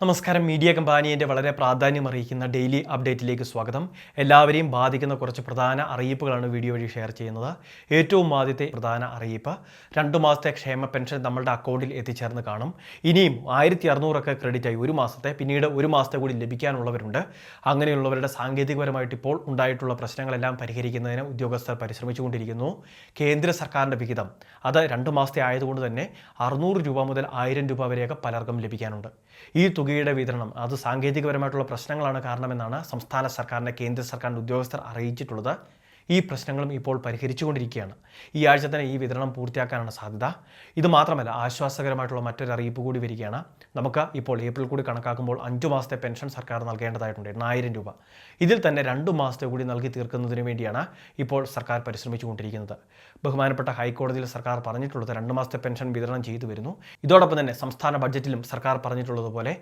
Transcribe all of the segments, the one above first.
നമസ്കാരം. മീഡിയ കമ്പാനിയന്റെ വളരെ പ്രാധാന്യം അറിയിക്കുന്ന ഡെയിലി അപ്ഡേറ്റിലേക്ക് സ്വാഗതം. എല്ലാവരെയും ബാധിക്കുന്ന കുറച്ച് പ്രധാന അറിയിപ്പുകളാണ് വീഡിയോ വഴി ഷെയർ ചെയ്യുന്നത്. ഏറ്റവും ആദ്യത്തെ പ്രധാന അറിയിപ്പ് രണ്ടു മാസത്തെ ക്ഷേമ പെൻഷൻ നമ്മളുടെ അക്കൗണ്ടിൽ എത്തിച്ചേർന്ന് കാണും. ഇനിയും ആയിരത്തി അറുന്നൂറൊക്കെ ക്രെഡിറ്റായി ഒരു മാസത്തെ പിന്നീട് ഒരു മാസത്തെ കൂടി ലഭിക്കാനുള്ളവരുണ്ട്. അങ്ങനെയുള്ളവരുടെ സാങ്കേതികപരമായിട്ട് ഇപ്പോൾ ഉണ്ടായിട്ടുള്ള പ്രശ്നങ്ങളെല്ലാം പരിഹരിക്കുന്നതിന് ഉദ്യോഗസ്ഥർ പരിശ്രമിച്ചുകൊണ്ടിരിക്കുന്നു. കേന്ദ്ര സർക്കാരിന്റെ വിഹിതം അത് രണ്ട് മാസത്തെ ആയതുകൊണ്ട് തന്നെ അറുന്നൂറ് രൂപ മുതൽ ആയിരം രൂപ വരെയൊക്കെ പലർക്കും ലഭിക്കാനുണ്ട്. ഈ തുകയുടെ വിതരണം. അത് സാങ്കേതികപരമായിട്ടുള്ള പ്രശ്നങ്ങളാണ് കാരണമെന്നാണ് സംസ്ഥാന സർക്കാരിന്റെ കേന്ദ്ര സർക്കാരിന്റെ ഉദ്യോഗസ്ഥർ അറിയിച്ചിട്ടുള്ളത്. ഈ പ്രശ്നങ്ങളും ഇപ്പോൾ പരിഹരിച്ചുകൊണ്ടിരിക്കുകയാണ്. ഈ ആഴ്ച തന്നെ ഈ വിതരണം പൂർത്തിയാക്കാനാണ് സാധ്യത. ഇത് മാത്രമല്ല ആശ്വാസകരമായിട്ടുള്ള മറ്റൊരു അറിയിപ്പ് കൂടി വരികയാണ്. നമുക്ക് ഇപ്പോൾ ഏപ്രിൽ കൂടി കണക്കാക്കുമ്പോൾ അഞ്ച് മാസത്തെ പെൻഷൻ സർക്കാർ നൽകേണ്ടതായിട്ടുണ്ട് എണ്ണായിരം രൂപ. ഇതിൽ തന്നെ രണ്ട് മാസത്തെ കൂടി നൽകി തീർക്കുന്നതിന് വേണ്ടിയാണ് ഇപ്പോൾ സർക്കാർ പരിശ്രമിച്ചുകൊണ്ടിരിക്കുന്നത്. ബഹുമാനപ്പെട്ട ഹൈക്കോടതിയിൽ സർക്കാർ പറഞ്ഞിട്ടുള്ളത് രണ്ട് മാസത്തെ പെൻഷൻ വിതരണം ചെയ്തു വരുന്നു. ഇതോടൊപ്പം തന്നെ സംസ്ഥാന ബഡ്ജറ്റിലും സർക്കാർ പറഞ്ഞിട്ടുള്ളതുപോലെ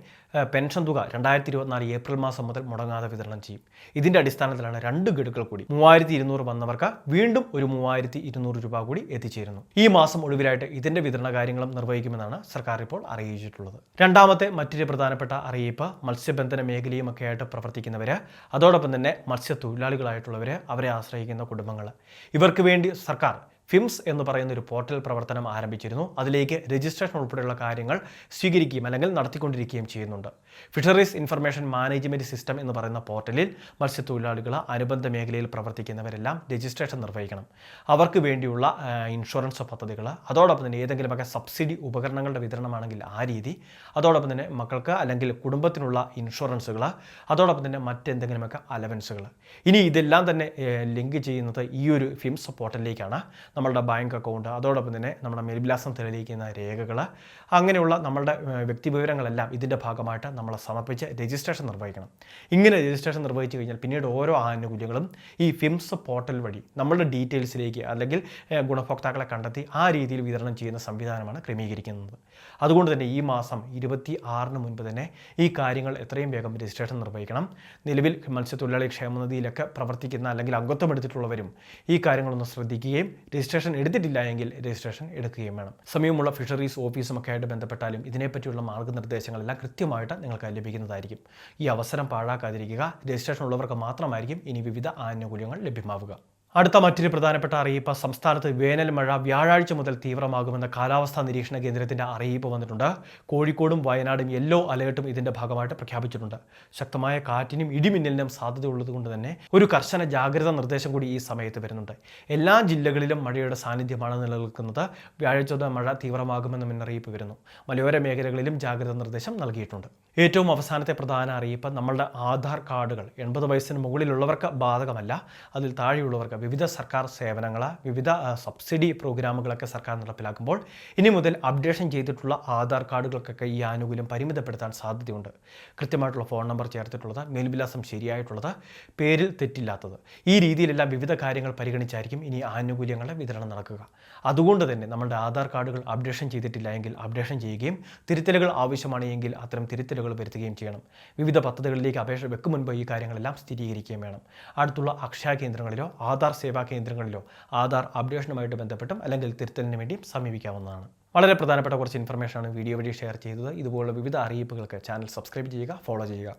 പെൻഷൻ തുക രണ്ടായിരത്തി ഇരുപത്തിനാല് ഏപ്രിൽ മാസം മുതൽ മുടങ്ങാതെ വിതരണം ചെയ്യും. ഇതിന്റെ അടിസ്ഥാനത്തിലാണ് രണ്ട് ഗഡുക്കൾ കൂടി മൂവായിരത്തി ഇരുന്നൂറ് വന്നവർക്ക് വീണ്ടും ഒരു മൂവായിരത്തി ഇരുന്നൂറ് രൂപ കൂടി എത്തിച്ചേരുന്നു. ഈ മാസം ഒടുവിലായിട്ട് ഇതിന്റെ വിതരണ കാര്യങ്ങളും നിർവഹിക്കുമെന്നാണ് സർക്കാർ ഇപ്പോൾ അറിയിച്ചിട്ടുള്ളത്. രണ്ടാമത്തെ മറ്റൊരു പ്രധാനപ്പെട്ട അറിയിപ്പ് മത്സ്യബന്ധന മേഖലയുമൊക്കെ ആയിട്ട് പ്രവർത്തിക്കുന്നവര് അതോടൊപ്പം തന്നെ മത്സ്യത്തൊഴിലാളികളായിട്ടുള്ളവർ അവരെ ആശ്രയിക്കുന്ന കുടുംബങ്ങൾ ഇവർക്ക് വേണ്ടി സർക്കാർ ഫിംസ് എന്ന് പറയുന്ന ഒരു പോർട്ടൽ പ്രവർത്തനം ആരംഭിച്ചിരുന്നു. അതിലേക്ക് രജിസ്ട്രേഷൻ ഉൾപ്പെടെയുള്ള കാര്യങ്ങൾ സ്വീകരിക്കുകയും അല്ലെങ്കിൽ നടത്തിക്കൊണ്ടിരിക്കുകയും ചെയ്യുന്നുണ്ട്. ഫിഷറീസ് ഇൻഫർമേഷൻ മാനേജ്മെന്റ് സിസ്റ്റം എന്ന് പറയുന്ന പോർട്ടലിൽ മത്സ്യത്തൊഴിലാളികൾ അനുബന്ധ മേഖലയിൽ പ്രവർത്തിക്കുന്നവരെല്ലാം രജിസ്ട്രേഷൻ നിർവഹിക്കണം. അവർക്ക് വേണ്ടിയുള്ള ഇൻഷുറൻസ് പദ്ധതികൾ അതോടൊപ്പം തന്നെ ഏതെങ്കിലുമൊക്കെ സബ്സിഡി ഉപകരണങ്ങളുടെ വിതരണമാണെങ്കിൽ ആ രീതി അതോടൊപ്പം തന്നെ മക്കൾക്ക് അല്ലെങ്കിൽ കുടുംബത്തിനുള്ള ഇൻഷുറൻസുകൾ അതോടൊപ്പം തന്നെ മറ്റെന്തെങ്കിലുമൊക്കെ അലവൻസുകൾ ഇനി ഇതെല്ലാം തന്നെ ലിങ്ക് ചെയ്യുന്നത് ഈ ഒരു ഫിംസ് പോർട്ടലിലേക്കാണ്. നമ്മളുടെ ബാങ്ക് അക്കൗണ്ട് അതോടൊപ്പം തന്നെ നമ്മുടെ മേൽവിലാസം തെളിയിക്കുന്ന രേഖകൾ അങ്ങനെയുള്ള നമ്മളുടെ വ്യക്തി വിവരങ്ങളെല്ലാം ഇതിന്റെ ഭാഗമായിട്ട് നമ്മൾ സമർപ്പിച്ച് രജിസ്ട്രേഷൻ നിർവഹിക്കണം. ഇങ്ങനെ രജിസ്ട്രേഷൻ നിർവഹിച്ചു കഴിഞ്ഞാൽ പിന്നീട് ഓരോ ആനുകൂല്യങ്ങളും ഈ ഫിംസ് പോർട്ടൽ വഴി നമ്മളുടെ ഡീറ്റെയിൽസിലേക്ക് അല്ലെങ്കിൽ ഗുണഭോക്താക്കളെ കണ്ടെത്തി ആ രീതിയിൽ വിതരണം ചെയ്യുന്ന സംവിധാനമാണ് ക്രമീകരിക്കുന്നത്. അതുകൊണ്ട് തന്നെ ഈ മാസം ഇരുപത്തി ആറിന് മുൻപ് തന്നെ ഈ കാര്യങ്ങൾ എത്രയും വേഗം രജിസ്ട്രേഷൻ നിർവഹിക്കണം. നിലവിൽ മത്സ്യത്തൊഴിലാളി ക്ഷേമനിധിയിലൊക്കെ പ്രവർത്തിക്കുന്ന അല്ലെങ്കിൽ അംഗത്വം എടുത്തിട്ടുള്ളവരും ഈ കാര്യങ്ങളൊന്ന് ശ്രദ്ധിക്കുകയും രജിസ്ട്രേഷൻ എടുത്തിട്ടില്ല എങ്കിൽ രജിസ്ട്രേഷൻ എടുക്കുകയും വേണം. സമയമുള്ള ഫിഷറീസ് ഓഫീസും ഒക്കെ ആയിട്ട് ബന്ധപ്പെട്ടാലും ഇതിനെപ്പറ്റിയുള്ള മാർഗനിർദ്ദേശങ്ങളെല്ലാം കൃത്യമായിട്ട് നിങ്ങൾക്ക് ലഭിക്കുന്നതായിരിക്കും. ഈ അവസരം പാഴാക്കാതിരിക്കുക രജിസ്ട്രേഷൻ ഉള്ളവർക്ക് മാത്രമായിരിക്കും ഇനി വിവിധ ആനുകൂല്യങ്ങൾ ലഭ്യമാവുക. അടുത്ത മറ്റൊരു പ്രധാനപ്പെട്ട അറിയിപ്പ്. സംസ്ഥാനത്ത് വേനൽ മഴ വ്യാഴാഴ്ച മുതൽ തീവ്രമാകുമെന്ന കാലാവസ്ഥാ നിരീക്ഷണ കേന്ദ്രത്തിന്റെ അറിയിപ്പ് വന്നിട്ടുണ്ട്. കോഴിക്കോടും വയനാടും യെല്ലോ അലേർട്ടും ഇതിന്റെ ഭാഗമായിട്ട് പ്രഖ്യാപിച്ചിട്ടുണ്ട്. ശക്തമായ കാറ്റിനും ഇടിമിന്നലിനും സാധ്യതയുള്ളതുകൊണ്ട് തന്നെ ഒരു കർശന ജാഗ്രതാ നിർദ്ദേശം കൂടി ഈ സമയത്ത് വരുന്നുണ്ട്. എല്ലാ ജില്ലകളിലും മഴയുടെ സാന്നിധ്യമാണ് നിലനിൽക്കുന്നത്. വ്യാഴാഴ്ച മുതൽ മഴ തീവ്രമാകുമെന്ന മുന്നറിയിപ്പ് വരുന്നു. മലയോര മേഖലകളിലും ജാഗ്രതാ നിർദ്ദേശം നൽകിയിട്ടുണ്ട്. ഏറ്റവും അവസാനത്തെ പ്രധാന അറിയിപ്പ് നമ്മളുടെ ആധാർ കാർഡുകൾ. എൺപത് വയസ്സിന് മുകളിലുള്ളവർക്ക് ബാധകമല്ല. അതിൽ താഴെയുള്ളവർക്ക് വിവിധ സർക്കാർ സേവനങ്ങൾ വിവിധ സബ്സിഡി പ്രോഗ്രാമുകളൊക്കെ സർക്കാർ നടപ്പിലാക്കുമ്പോൾ ഇനി മുതൽ അപ്ഡേഷൻ ചെയ്തിട്ടുള്ള ആധാർ കാർഡുകൾക്കൊക്കെ ഈ ആനുകൂല്യം പരിമിതപ്പെടുത്താൻ സാധ്യതയുണ്ട്. കൃത്യമായിട്ടുള്ള ഫോൺ നമ്പർ ചേർത്തിട്ടുള്ളത് മേൽവിലാസം ശരിയായിട്ടുള്ളത് പേരിൽ തെറ്റില്ലാത്തത്. ഈ രീതിയിലെല്ലാം വിവിധ കാര്യങ്ങൾ പരിഗണിച്ചായിരിക്കും ഇനി ആനുകൂല്യങ്ങളുടെ വിതരണം നടക്കുക. അതുകൊണ്ട് തന്നെ നമ്മളുടെ ആധാർ കാർഡുകൾ അപ്ഡേഷൻ ചെയ്തിട്ടില്ല എങ്കിൽ അപ്ഡേഷൻ ചെയ്യുകയും തിരുത്തലുകൾ ആവശ്യമാണെങ്കിൽ അത്തരം തിരുത്തലുകൾ വരുത്തുകയും ചെയ്യണം. വിവിധ പദ്ധതികളിലേക്ക് അപേക്ഷ വെക്കും മുൻപ് ഈ കാര്യങ്ങളെല്ലാം സ്ഥിരീകരിക്കുകയും വേണം. അടുത്തുള്ള അക്ഷയ കേന്ദ്രങ്ങളിലോ ആധാർ സേവാ കേന്ദ്രങ്ങളിലോ ആധാർ അപ്ഡേഷനുമായിട്ട് ബന്ധപ്പെട്ടും അല്ലെങ്കിൽ തിരുത്തലിന് വേണ്ടിയും സമീപിക്കാവുന്നതാണ്. വളരെ പ്രധാനപ്പെട്ട കുറച്ച് ഇൻഫർമേഷനാണ് വീഡിയോ വഴി ഷെയർ ചെയ്തത്. ഇതുപോലുള്ള വിവിധ അറിയിപ്പുകൾക്ക് ചാനൽ സബ്സ്ക്രൈബ് ചെയ്യുക ഫോളോ ചെയ്യുക.